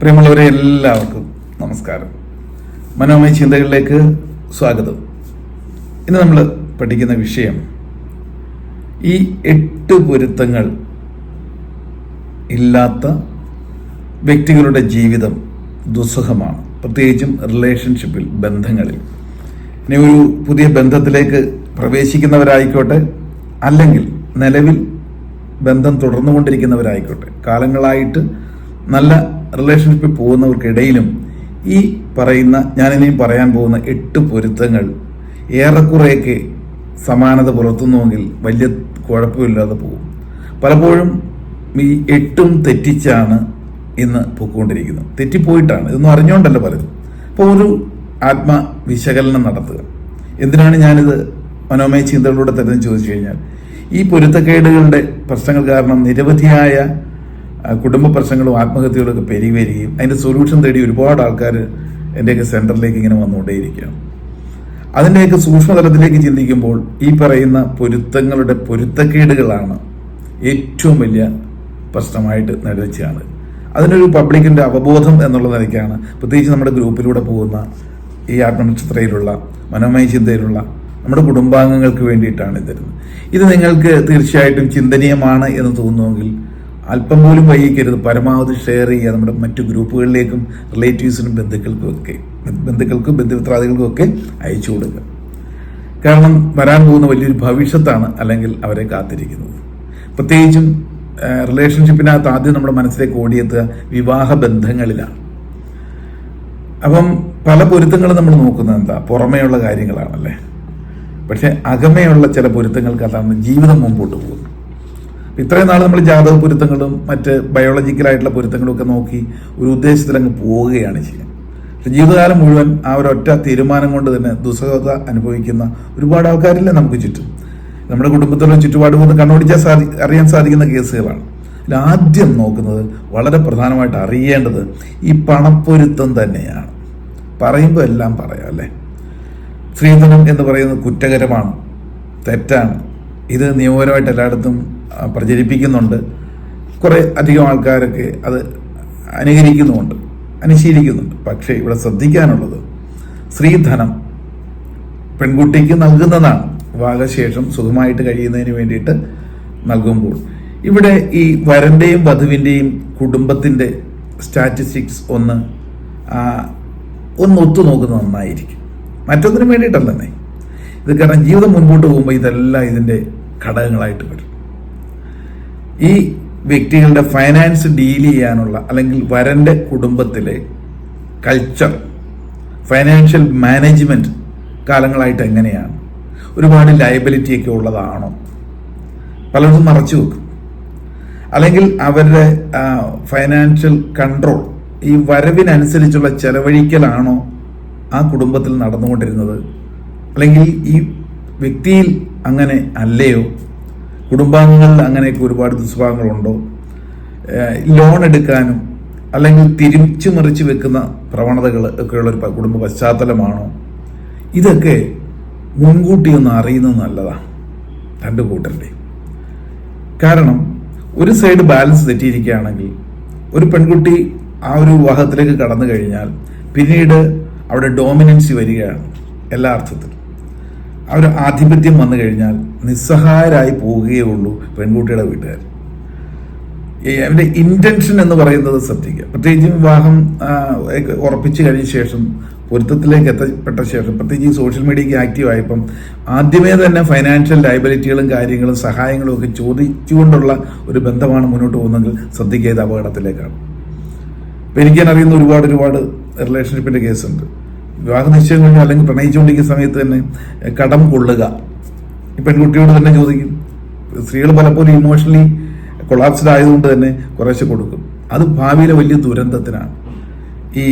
പ്രിയമുള്ളവരെ എല്ലാവർക്കും നമസ്കാരം. മനോമയ ചിന്തകളിലേക്ക് സ്വാഗതം. ഇന്ന് നമ്മൾ പഠിക്കുന്ന വിഷയം ഈ എട്ട് പൊരുത്തങ്ങൾ ഇല്ലാത്ത വ്യക്തികളുടെ ജീവിതം ദുസ്സഹമാണ്. പ്രത്യേകിച്ചും റിലേഷൻഷിപ്പിൽ ബന്ധങ്ങളിൽ. ഇനി ഒരു പുതിയ ബന്ധത്തിലേക്ക് പ്രവേശിക്കുന്നവരായിക്കോട്ടെ അല്ലെങ്കിൽ നിലവിൽ ബന്ധം തുടർന്നുകൊണ്ടിരിക്കുന്നവരായിക്കോട്ടെ. കാലങ്ങളായിട്ട് നല്ല റിലേഷൻഷിപ്പിൽ പോകുന്നവർക്കിടയിലും ഈ പറയുന്ന ഞാനിനിയും പറയാൻ പോകുന്ന എട്ട് പൊരുത്തങ്ങൾ ഏറെക്കുറെയൊക്കെ സമാനത പുലർത്തുന്നുവെങ്കിൽ വലിയ കുഴപ്പമില്ലാതെ പോകും. പലപ്പോഴും ഈ എട്ടും തെറ്റിച്ചാണ് ഇന്ന് പൊയ്ക്കൊണ്ടിരിക്കുന്നത് തെറ്റിപ്പോയിട്ടാണ്. ഇതൊന്നും അറിഞ്ഞുകൊണ്ടല്ല പലരും. അപ്പോൾ ഒരു ആത്മവിശകലനം നടത്തുക. എന്തിനാണ് ഞാനിത് മനോമയ ചിന്തകളിലൂടെ തരുന്നത് ചോദിച്ചു കഴിഞ്ഞാൽ ഈ പൊരുത്തക്കേടുകളുടെ പ്രശ്നങ്ങൾ കാരണം നിരവധിയായ കുടുംബ പ്രശ്നങ്ങളും ആത്മഹത്യകളും ഒക്കെ പെരുകി വരികയും അതിന്റെ സൊല്യൂഷൻ തേടി ഒരുപാട് ആൾക്കാർ എന്റെയൊക്കെ സെന്ററിലേക്ക് ഇങ്ങനെ വന്നുകൊണ്ടേയിരിക്കുകയാണ്. അതിന്റെയൊക്കെ സൂക്ഷ്മതലത്തിലേക്ക് ചിന്തിക്കുമ്പോൾ ഈ പറയുന്ന പൊരുത്തങ്ങളുടെ പൊരുത്തക്കേടുകളാണ് ഏറ്റവും വലിയ പ്രശ്നമായിട്ട് നിലച്ചാണ് അതിനൊരു പബ്ലിക്കിന്റെ അവബോധം എന്നുള്ള നിലയ്ക്കാണ് പ്രത്യേകിച്ച് നമ്മുടെ ഗ്രൂപ്പിലൂടെ പോകുന്ന ഈ ആത്മനക്ഷത്രയിലുള്ള മനോമയ ചിന്തയിലുള്ള നമ്മുടെ കുടുംബാംഗങ്ങൾക്ക് വേണ്ടിയിട്ടാണ് ഇത് ഇത് നിങ്ങൾക്ക് തീർച്ചയായിട്ടും ചിന്തനീയമാണ് എന്ന് തോന്നുമെങ്കിൽ അല്പം പോലും വൈകിക്കരുത്. പരമാവധി ഷെയർ ചെയ്യുക. നമ്മുടെ മറ്റു ഗ്രൂപ്പുകളിലേക്കും റിലേറ്റീവ്സിനും ബന്ധുക്കൾക്കും ഒക്കെ ബന്ധുക്കൾക്കും ബന്ധുമിത്രാദികൾക്കും ഒക്കെ അയച്ചു കൊടുക്കുക. കാരണം വരാൻ പോകുന്ന വലിയൊരു ഭവിഷ്യത്താണ് അല്ലെങ്കിൽ അവരെ കാത്തിരിക്കുന്നത്. പ്രത്യേകിച്ചും റിലേഷൻഷിപ്പിനകത്ത് ആദ്യം നമ്മുടെ മനസ്സിലേക്ക് ഓടിയെത്തുക വിവാഹ ബന്ധങ്ങളിലാണ്. അപ്പം പല പൊരുത്തങ്ങളും നമ്മൾ നോക്കുന്നത് എന്താ? പുറമേയുള്ള കാര്യങ്ങളാണല്ലേ? പക്ഷെ അകമയുള്ള ചില പൊരുത്തങ്ങൾക്ക് അതാണ് ജീവിതം മുമ്പോട്ട് പോകുന്നത്. ഇത്രയും നാൾ നമ്മൾ ജാതക പൊരുത്തങ്ങളും മറ്റ് ബയോളജിക്കലായിട്ടുള്ള പൊരുത്തങ്ങളും ഒക്കെ നോക്കി ഒരു ഉദ്ദേശത്തിൽ അങ്ങ് പോവുകയാണ് ചെയ്യുക. ജീവിതകാലം മുഴുവൻ ആ ഒരൊറ്റ തീരുമാനം കൊണ്ട് തന്നെ ദുസ്സഹത അനുഭവിക്കുന്ന ഒരുപാട് ആൾക്കാരില്ലേ നമുക്ക് ചുറ്റും. നമ്മുടെ കുടുംബത്തിലുള്ള ചുറ്റുപാടും ഒന്ന് കണ്ണോടിച്ചാൽ സാധി അറിയാൻ സാധിക്കുന്ന കേസുകളാണ്. ആദ്യം നോക്കുന്നത് വളരെ പ്രധാനമായിട്ട് അറിയേണ്ടത് ഈ പണപ്പൊരുത്തം തന്നെയാണ്. പറയുമ്പോൾ എല്ലാം പറയാം അല്ലേ? സ്ത്രീധനം എന്ന് പറയുന്നത് കുറ്റകരമാണ് തെറ്റാണ്. ഇത് നിയമപരമായിട്ട് എല്ലായിടത്തും പ്രചരിപ്പിക്കുന്നുണ്ട്. കുറേ അധികം ആൾക്കാരൊക്കെ അത് അനുകരിക്കുന്നുമുണ്ട് അനുശീലിക്കുന്നുണ്ട്. പക്ഷേ ഇവിടെ ശ്രദ്ധിക്കാനുള്ളത് സ്ത്രീധനം പെൺകുട്ടിക്ക് നൽകുന്നതാണ്. വിവാഹശേഷം സുഖമായിട്ട് കഴിയുന്നതിന് വേണ്ടിയിട്ട് നൽകുമ്പോൾ. ഇവിടെ ഈ വരന്റെയും വധുവിന്റെയും കുടുംബത്തിന്റെ സ്റ്റാറ്റിസ്റ്റിക്സ് ഒന്ന് ഒന്ന് ഒത്തു നോക്കുന്നത് നന്നായിരിക്കും. മറ്റൊന്നിനും വേണ്ടിയിട്ടല്ലെന്നേ ഇത് കാരണം ജീവിതം മുൻപോട്ട് പോകുമ്പോൾ ഇതെല്ലാം ഇതിന്റെ ഘടകങ്ങളായിട്ട് വരും. ഈ വ്യക്തികളുടെ ഫൈനാൻസ് ഡീൽ ചെയ്യാനുള്ള അല്ലെങ്കിൽ വരന്റെ കുടുംബത്തിലെ കൾച്ചർ ഫൈനാൻഷ്യൽ മാനേജ്മെന്റ് കാലങ്ങളായിട്ട് എങ്ങനെയാണ്? ഒരുപാട് ലയബിലിറ്റി ഒക്കെ ഉള്ളതാണോ? പലർക്കും മറച്ചു വെക്കും. അല്ലെങ്കിൽ അവരുടെ ഫൈനാൻഷ്യൽ കൺട്രോൾ ഈ വരവിനനുസരിച്ചുള്ള ചെലവഴിക്കലാണോ ആ കുടുംബത്തിൽ നടന്നുകൊണ്ടിരുന്നത്? അല്ലെങ്കിൽ ഈ വ്യക്തിയിൽ അങ്ങനെ അല്ലയോ? കുടുംബാംഗങ്ങളിൽ അങ്ങനെയൊക്കെ ഒരുപാട് ദുസ്വഭാവങ്ങളുണ്ടോ? ഏഹ് ലോൺ എടുക്കാനും അല്ലെങ്കിൽ തിരിച്ചു മറിച്ച് വെക്കുന്ന പ്രവണതകൾ ഒക്കെയുള്ള ഒരു കുടുംബ പശ്ചാത്തലമാണോ? ഇതൊക്കെ മുൻകൂട്ടി ഒന്ന് അറിയുന്നത് നല്ലതാണ് രണ്ട് കൂട്ടരുടെ. കാരണം ഒരു സൈഡ് ബാലൻസ് തെറ്റിയിരിക്കുകയാണെങ്കിൽ ഒരു പെൺകുട്ടി ആ ഒരു വിവാഹത്തിലേക്ക് കടന്നു കഴിഞ്ഞാൽ പിന്നീട് അവിടെ ഡോമിനൻസി വരികയാണ് എല്ലാ അർത്ഥത്തിലും. ആ ഒരു ആധിപത്യം വന്നു കഴിഞ്ഞാൽ നിസ്സഹായരായി പോവുകയേ ഉള്ളൂ പെൺകുട്ടിയുടെ വീട്ടുകാർ. അവന്റെ ഇന്റൻഷൻ എന്ന് പറയുന്നത് ശ്രദ്ധിക്കുക. പ്രത്യേകിച്ചും വിവാഹം ഉറപ്പിച്ചു കഴിഞ്ഞ ശേഷം പൊരുത്തത്തിലേക്ക് എത്തപ്പെട്ട ശേഷം പ്രത്യേകിച്ച് സോഷ്യൽ മീഡിയയ്ക്ക് ആക്റ്റീവ് ആയപ്പം ആദ്യമേ തന്നെ ഫൈനാൻഷ്യൽ ലയബിലിറ്റികളും കാര്യങ്ങളും സഹായങ്ങളും ഒക്കെ ചോദിച്ചുകൊണ്ടുള്ള ഒരു ബന്ധമാണ് മുന്നോട്ട് പോകുന്നതെങ്കിൽ ശ്രദ്ധിക്കുക ഇത് അപകടത്തിലേക്കാണ്. ഇപ്പം എനിക്ക് അറിയുന്ന ഒരുപാട് ഒരുപാട് റിലേഷൻഷിപ്പിന്റെ കേസുണ്ട് വിവാഹ നിശ്ചയം കഴിഞ്ഞാൽ അല്ലെങ്കിൽ പ്രണയിച്ചുകൊണ്ടിരിക്കുന്ന സമയത്ത് തന്നെ കടം കൊള്ളുക ഈ പെൺകുട്ടിയോട് തന്നെ ചോദിക്കും. സ്ത്രീകൾ പലപ്പോഴും ഇമോഷണലി കൊളാപ്സ്ഡ് ആയതുകൊണ്ട് തന്നെ കുറേശ്ശെ കൊടുക്കും. അത് ഭാവിയിലെ വലിയ ദുരന്തത്തിനാണ്. ഈ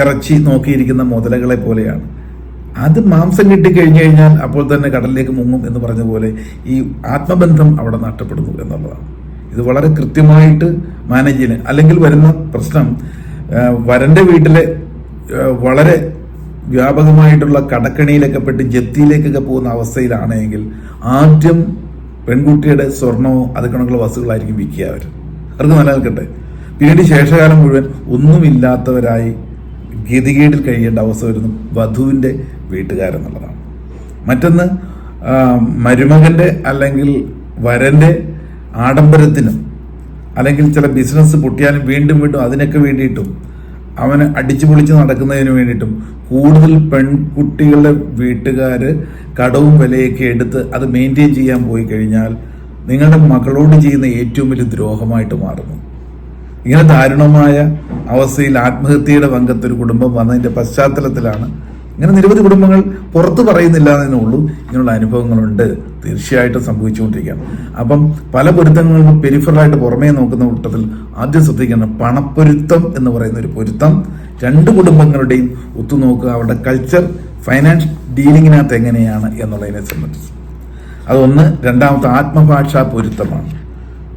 ഇറച്ചി നോക്കിയിരിക്കുന്ന മുതലകളെ പോലെയാണ്. അത് മാംസം കിട്ടിക്കഴിഞ്ഞു കഴിഞ്ഞാൽ അപ്പോൾ തന്നെ കടലിലേക്ക് മുങ്ങും എന്ന് പറഞ്ഞ പോലെ ഈ ആത്മബന്ധം അവിടെ നഷ്ടപ്പെടുന്നു എന്നുള്ളതാണ്. ഇത് വളരെ കൃത്യമായിട്ട് മാനേജ് ചെയ്യുന്നത് അല്ലെങ്കിൽ വരുന്ന പ്രശ്നം വരന്റെ വീട്ടിലെ വളരെ വ്യാപകമായിട്ടുള്ള കടക്കണിയിലൊക്കെ പെട്ട് ജപ്തിയിലേക്കൊക്കെ പോകുന്ന അവസ്ഥയിലാണെങ്കിൽ ആദ്യം പെൺകുട്ടിയുടെ സ്വർണവും അതുകണക്കുള്ള വസ്തുക്കളായിരിക്കും വിൽക്കുക അവർ. അവർക്ക് നിലനിൽക്കട്ടെ പിന്നീട് ശേഷകാലം മുഴുവൻ ഒന്നുമില്ലാത്തവരായി ഗതികേടിൽ കഴിയേണ്ട അവസ്ഥ വരുന്നു വധുവിന്റെ വീട്ടുകാരെന്നുള്ളതാണ്. മറ്റൊന്ന് മരുമകന്റെ അല്ലെങ്കിൽ വരന്റെ ആഡംബരത്തിനും അല്ലെങ്കിൽ ചില ബിസിനസ് പൊട്ടിയാലും വീണ്ടും വീണ്ടും അതിനൊക്കെ വേണ്ടിയിട്ടും അവന് അടിച്ചു പൊളിച്ച് നടക്കുന്നതിന് വേണ്ടിയിട്ടും കൂടുതൽ പെൺകുട്ടികളുടെ വീട്ടുകാർ കടവും വിലയൊക്കെ എടുത്ത് അത് മെയിന്റെയിൻ ചെയ്യാൻ പോയി കഴിഞ്ഞാൽ നിങ്ങളുടെ മകളോട് ചെയ്യുന്ന ഏറ്റവും വലിയ ദ്രോഹമായിട്ട് മാറുന്നു. ഇങ്ങനെ ദാരുണമായ അവസ്ഥയിൽ ആത്മഹത്യയുടെ പങ്കത്തൊരു കുടുംബം വന്നതിന്റെ പശ്ചാത്തലത്തിലാണ് ഇങ്ങനെ നിരവധി കുടുംബങ്ങൾ പുറത്തു പറയുന്നില്ല എന്നേ ഉള്ളൂ. ഇങ്ങനെയുള്ള അനുഭവങ്ങളുണ്ട്. തീർച്ചയായിട്ടും സംഭവിച്ചുകൊണ്ടിരിക്കുകയാണ്. അപ്പം പല പൊരുത്തങ്ങളും പെരിഫറലായിട്ട് പുറമേ നോക്കുന്ന കൂട്ടത്തിൽ ആദ്യം ശ്രദ്ധിക്കുന്ന പണപ്പൊരുത്തം എന്ന് പറയുന്ന ഒരു പൊരുത്തം രണ്ട് കുടുംബങ്ങളുടെയും ഒത്തുനോക്കുക അവരുടെ കൾച്ചർ ഫൈനാൻസ് ഡീലിങ്ങിനകത്ത് എങ്ങനെയാണ് എന്നുള്ളതിനെ സംബന്ധിച്ച്. അതൊന്ന്. രണ്ടാമത്തെ ആത്മഭാഷാ പൊരുത്തമാണ്.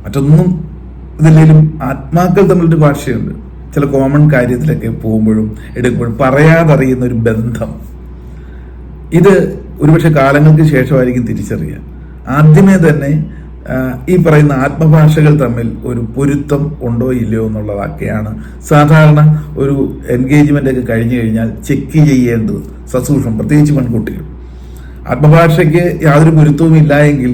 മറ്റൊന്നും ഇതിലും ആത്മാക്കൾ തമ്മിലൊരു ഭാഷയുണ്ട്. ചില കോമൺ കാര്യത്തിലൊക്കെ പോകുമ്പോഴും എടുക്കുമ്പോഴും പറയാതറിയുന്ന ഒരു ബന്ധം. ഇത് ഒരുപക്ഷെ കാലങ്ങൾക്ക് ശേഷമായിരിക്കും തിരിച്ചറിയുക. ആദ്യമേ തന്നെ ഈ പറയുന്ന ആത്മഭാഷകൾ തമ്മിൽ ഒരു പൊരുത്തം ഉണ്ടോ ഇല്ലയോ എന്നുള്ളതൊക്കെയാണ് സാധാരണ ഒരു എൻഗേജ്മെന്റ് ഒക്കെ കഴിഞ്ഞു കഴിഞ്ഞാൽ ചെക്ക് ചെയ്യേണ്ടത്. സസൂക്ഷ്മം പ്രത്യേകിച്ച് പെൺകുട്ടികൾ. ആത്മഭാഷയ്ക്ക് യാതൊരു പൊരുത്തവും ഇല്ല എങ്കിൽ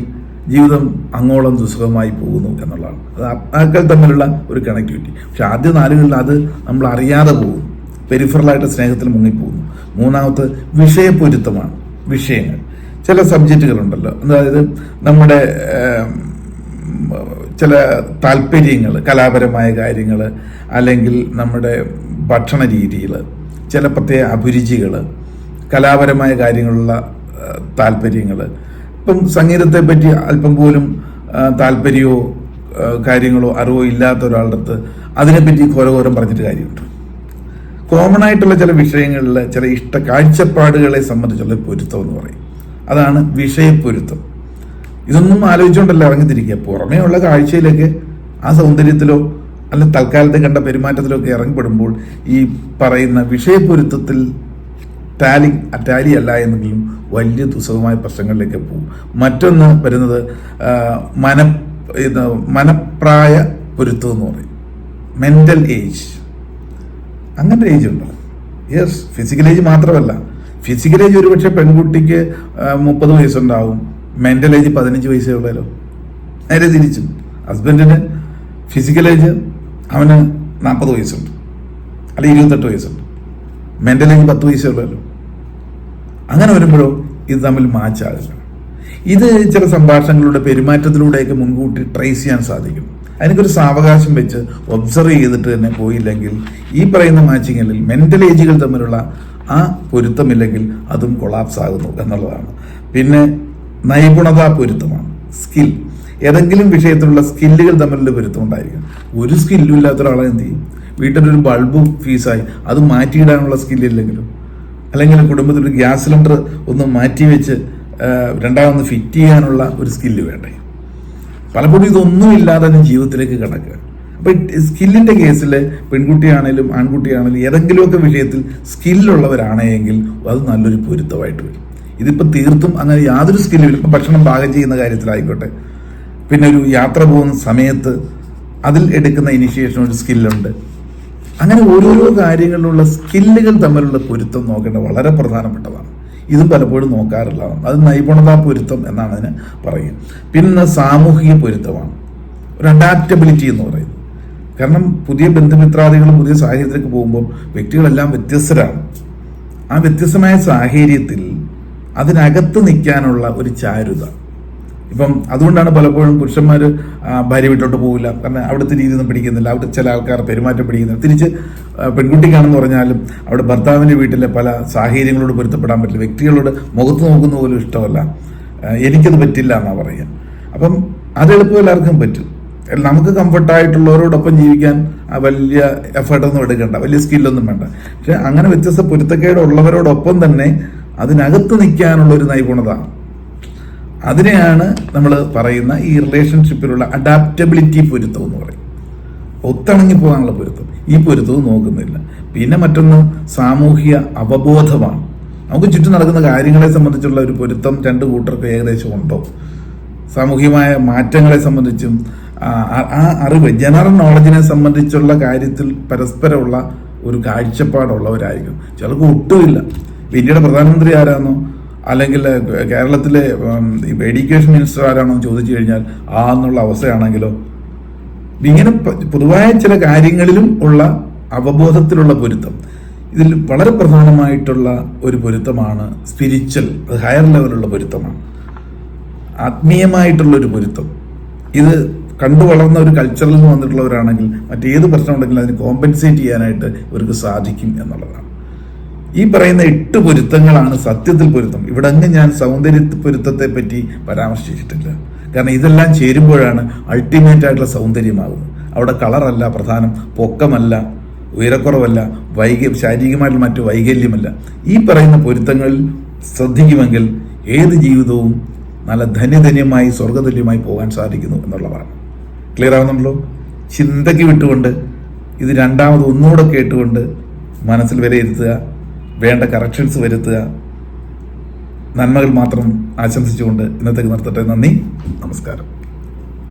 ജീവിതം അങ്ങോളം ദുസ്സഹമായി പോകുന്നു എന്നുള്ളതാണ്. അത് ആത്മാക്കൾ തമ്മിലുള്ള ഒരു കണക്ടിവിറ്റി പക്ഷെ ആദ്യ നാലുകളിൽ അത് നമ്മൾ അറിയാതെ പോകും പെരിഫറലായിട്ട് സ്നേഹത്തിൽ മുങ്ങിപ്പോകുന്നു. മൂന്നാമത്തെ വിഷയപ്പൊരുത്തമാണ് വിഷയങ്ങൾ. ചില സബ്ജക്റ്റുകളുണ്ടല്ലോ അതായത് നമ്മുടെ ചില താല്പര്യങ്ങൾ കലാപരമായ കാര്യങ്ങൾ അല്ലെങ്കിൽ നമ്മുടെ ഭക്ഷണ രീതികൾ ചില പ്രത്യേക അഭിരുചികൾ കലാപരമായ കാര്യങ്ങളുള്ള താല്പര്യങ്ങൾ ഇപ്പം സംഗീതത്തെ പറ്റി അല്പം പോലും താല്പര്യമോ കാര്യങ്ങളോ അറിവോ ഇല്ലാത്ത ഒരാളുടെ അടുത്ത് അതിനെപ്പറ്റി ഘോരഘോരം പറഞ്ഞിട്ട് കാര്യമുണ്ട്. കോമൺ ആയിട്ടുള്ള ചില വിഷയങ്ങളിൽ ചില ഇഷ്ട കാഴ്ചപ്പാടുകളെ സംബന്ധിച്ചുള്ള പൊരുത്തം എന്ന് പറയും. അതാണ് വിഷയപ്പൊരുത്തം. ഇതൊന്നും ആലോചിച്ചുകൊണ്ടല്ല ഇറങ്ങിത്തിരിക്കുക. ഉള്ള കാഴ്ചയിലേക്ക് ആ സൗന്ദര്യത്തിലോ അല്ല തൽക്കാലത്തെ കണ്ട പെരുമാറ്റത്തിലോ ഒക്കെ ഇറങ്ങിപ്പെടുമ്പോൾ ഈ പറയുന്ന വിഷയപ്പൊരുത്തത്തിൽ ടാലി ടാലി അല്ല എന്നെങ്കിലും വലിയ ദുസ്സഹമായ പ്രശ്നങ്ങളിലേക്ക് പോകും. മറ്റൊന്ന് വരുന്നത് മന ഇത് മനപ്രായ പൊരുത്തം എന്ന് പറയും. മെന്റൽ ഏജ് അങ്ങനെ ഏജ് ഉണ്ടോ? യെസ് ഫിസിക്കൽ ഏജ് മാത്രമല്ല. ഫിസിക്കൽ ഏജ് ഒരുപക്ഷെ പെൺകുട്ടിക്ക് മുപ്പത് വയസ്സുണ്ടാവും. മെന്റൽ ഏജ് പതിനഞ്ച് വയസ്സേ ഉള്ളല്ലോ നേരെ തിരിച്ചും. ഹസ്ബൻഡിന് ഫിസിക്കൽ ഏജ് അവന് നാൽപ്പത് വയസ്സുണ്ട്. അല്ലെങ്കിൽ ഇരുപത്തെട്ട് വയസ്സുണ്ട്. മെന്റൽ ഏജ് പത്ത് വയസ്സേ ഉള്ളല്ലോ അങ്ങനെ വരുമ്പോഴോ ഇത് തമ്മിൽ മാച്ച് ആകില്ല. ഇത് ചില സംഭാഷണങ്ങളുടെ പെരുമാറ്റത്തിലൂടെയൊക്കെ മുൻകൂട്ടി ട്രേസ് ചെയ്യാൻ സാധിക്കും. അതിനൊരു സാവകാശം വെച്ച് ഒബ്സർവ് ചെയ്തിട്ട് തന്നെ പോയില്ലെങ്കിൽ ഈ പറയുന്ന മാച്ചിങ്ങിൽ മെന്റൽ ഏജുകൾ തമ്മിലുള്ള ആ പൊരുത്തമില്ലെങ്കിൽ അതും കൊളാപ്സ് ആകുന്നു എന്നുള്ളതാണ്. പിന്നെ നൈപുണതാ പൊരുത്തമാണ്. സ്കിൽ ഏതെങ്കിലും വിഷയത്തിലുള്ള സ്കില്ലുകൾ തമ്മിലുള്ള പൊരുത്തം ഉണ്ടായിരിക്കും. ഒരു സ്കില്ലും ഇല്ലാത്ത ഒരാളെ എന്ത് ചെയ്യും? വീട്ടിലൊരു ബൾബ് ഫീസായി അത് മാറ്റിയിടാനുള്ള സ്കില്ലില്ലെങ്കിലും അല്ലെങ്കിൽ കുടുംബത്തിൽ ഒരു ഗ്യാസ് സിലിണ്ടർ ഒന്ന് മാറ്റി വെച്ച് രണ്ടാമൊന്ന് ഫിറ്റ് ചെയ്യാനുള്ള ഒരു സ്കില്ല് വേണ്ടേ? പലപ്പോഴും ഇതൊന്നും ഇല്ലാതെ തന്നെ ജീവിതത്തിലേക്ക് കിടക്കുക. അപ്പൊ സ്കില്ലിന്റെ കേസിൽ പെൺകുട്ടിയാണേലും ആൺകുട്ടിയാണേലും ഏതെങ്കിലുമൊക്കെ വിഷയത്തിൽ സ്കില്ലുള്ളവരാണെങ്കിൽ അത് നല്ലൊരു പൊരുത്തമായിട്ട് വരും. ഇതിപ്പോൾ തീർത്തും അങ്ങനെ യാതൊരു സ്കില്ലും ഇപ്പം ഭക്ഷണം പാകം ചെയ്യുന്ന കാര്യത്തിലായിക്കോട്ടെ. പിന്നെ ഒരു യാത്ര പോകുന്ന സമയത്ത് അതിൽ എടുക്കുന്ന ഇനിഷ്യേഷൻ ഒരു സ്കില്ലുണ്ട്. അങ്ങനെ ഓരോരോ കാര്യങ്ങളിലുള്ള സ്കില്ലുകൾ തമ്മിലുള്ള പൊരുത്തം നോക്കേണ്ടത് വളരെ പ്രധാനപ്പെട്ടതാണ്. ഇതും പലപ്പോഴും നോക്കാറുള്ളതാണ് അത് നൈപുണതാ പൊരുത്തം എന്നാണ് അതിന് പറയുക. പിന്നെ സാമൂഹിക പൊരുത്തമാണ്. ഒരു അഡാപ്റ്റബിലിറ്റി എന്ന് പറയുന്നത്. കാരണം പുതിയ ബന്ധുമിത്രാദികളും പുതിയ സാഹചര്യത്തിലേക്ക് പോകുമ്പോൾ വ്യക്തികളെല്ലാം വ്യത്യസ്തരാണ്. ആ വ്യത്യസ്തമായ സാഹചര്യത്തിൽ അതിനകത്ത് നിൽക്കാനുള്ള ഒരു ചാരുത. ഇപ്പം അതുകൊണ്ടാണ് പലപ്പോഴും പുരുഷന്മാർ ഭാര്യ വീട്ടിലോട്ട് പോകില്ല കാരണം അവിടുത്തെ രീതി ഒന്നും പിടിക്കുന്നില്ല. അവിടെ ചില ആൾക്കാർ പെരുമാറ്റം പിടിക്കുന്നില്ല. തിരിച്ച് പെൺകുട്ടിക്കാണെന്ന് പറഞ്ഞാലും അവിടെ ഭർത്താവിന്റെ വീട്ടിലെ പല സാഹചര്യങ്ങളോട് പൊരുത്തപ്പെടാൻ പറ്റില്ല. വ്യക്തികളോട് മുഖത്ത് നോക്കുന്ന പോലും ഇഷ്ടമല്ല. എനിക്കത് പറ്റില്ല എന്നാ പറയുക അപ്പം അത് എളുപ്പം എല്ലാവർക്കും പറ്റും. നമുക്ക് കംഫർട്ടായിട്ടുള്ളവരോടൊപ്പം ജീവിക്കാൻ വലിയ എഫേർട്ടൊന്നും എടുക്കണ്ട. വലിയ സ്കില്ലൊന്നും വേണ്ട. പക്ഷെ അങ്ങനെ വ്യത്യസ്ത പൊരുത്തക്കേടുള്ളവരോടൊപ്പം തന്നെ അതിനകത്ത് നിൽക്കാനുള്ള ഒരു നൈപുണത അതിനെയാണ് നമ്മൾ പറയുന്ന ഈ റിലേഷൻഷിപ്പിലുള്ള അഡാപ്റ്റബിലിറ്റി പൊരുത്തം എന്ന് പറയും. ഒത്തിണങ്ങി പോകാനുള്ള പൊരുത്തം. ഈ പൊരുത്തവും നോക്കുന്നില്ല. പിന്നെ മറ്റൊന്ന് സാമൂഹിക അവബോധമാണ്. നമുക്ക് ചുറ്റും നടക്കുന്ന കാര്യങ്ങളെ സംബന്ധിച്ചുള്ള ഒരു പൊരുത്തം രണ്ട് കൂട്ടർക്ക് ഏകദേശം ഉണ്ടോ? സാമൂഹികമായ മാറ്റങ്ങളെ സംബന്ധിച്ചും ആ അറിവ് ജനറൽ നോളജിനെ സംബന്ധിച്ചുള്ള കാര്യത്തിൽ പരസ്പരമുള്ള ഒരു കാഴ്ചപ്പാടുള്ളവരായിരിക്കും. ചിലർക്ക് ഒട്ടുമില്ല. ഇന്ത്യയുടെ പ്രധാനമന്ത്രി ആരാന്നോ? അല്ലെങ്കിൽ കേരളത്തിലെ എഡ്യൂക്കേഷൻ മിനിസ്റ്റർ ആരാണോ ചോദിച്ചു കഴിഞ്ഞാൽ ആ എന്നുള്ള അവസ്ഥയാണെങ്കിലോ? ഇങ്ങനെ പൊതുവായ ചില കാര്യങ്ങളിലും ഉള്ള അവബോധത്തിലുള്ള പൊരുത്തം. ഇതിൽ വളരെ പ്രധാനമായിട്ടുള്ള ഒരു പൊരുത്തമാണ് സ്പിരിച്വൽ അത് ഹയർ ലെവലുള്ള പൊരുത്തമാണ്. ആത്മീയമായിട്ടുള്ള ഒരു പൊരുത്തം. ഇത് കണ്ടു വളർന്ന ഒരു കൾച്ചറിൽ നിന്ന് വന്നിട്ടുള്ളവരാണെങ്കിൽ മറ്റേത് പ്രശ്നം ഉണ്ടെങ്കിലും അതിന് കോമ്പൻസേറ്റ് ചെയ്യാനായിട്ട് ഇവർക്ക് സാധിക്കും എന്നുള്ളതാണ്. ഈ പറയുന്ന എട്ട് പൊരുത്തങ്ങളാണ് സത്യത്തിൽ പൊരുത്തം. ഇവിടെ അങ്ങ് ഞാൻ സൗന്ദര്യ പൊരുത്തത്തെ പറ്റി പരാമർശിച്ചിട്ടില്ല. കാരണം ഇതെല്ലാം ചേരുമ്പോഴാണ് അൾട്ടിമേറ്റ് ആയിട്ടുള്ള സൗന്ദര്യമാകുന്നത് അവിടെ കളറല്ല പ്രധാനം പൊക്കമല്ല ഉയരക്കുറവല്ല വൈക ശാരീരികമായിട്ടുള്ള മറ്റു വൈകല്യമല്ല. ഈ പറയുന്ന പൊരുത്തങ്ങളിൽ ശ്രദ്ധിക്കുമെങ്കിൽ ഏത് ജീവിതവും നല്ല ധന്യധന്യമായി സ്വർഗതുല്യമായി പോകാൻ സാധിക്കുന്നു എന്നുള്ളതാണ്. ക്ലിയർ ആവുന്നുണ്ടല്ലോ? ചിന്തയ്ക്ക് വിട്ടുകൊണ്ട് ഇത് രണ്ടാമത് ഒന്നുകൂടെ കേട്ടുകൊണ്ട് മനസ്സിൽ വിലയിരുത്തുക. വേണ്ട കറക്ഷൻസ് വരുത്തുക. നന്മകൾ മാത്രം ആശംസിച്ചുകൊണ്ട് ഇന്നത്തേക്ക് നിർത്തട്ടെ. നന്ദി. നമസ്കാരം.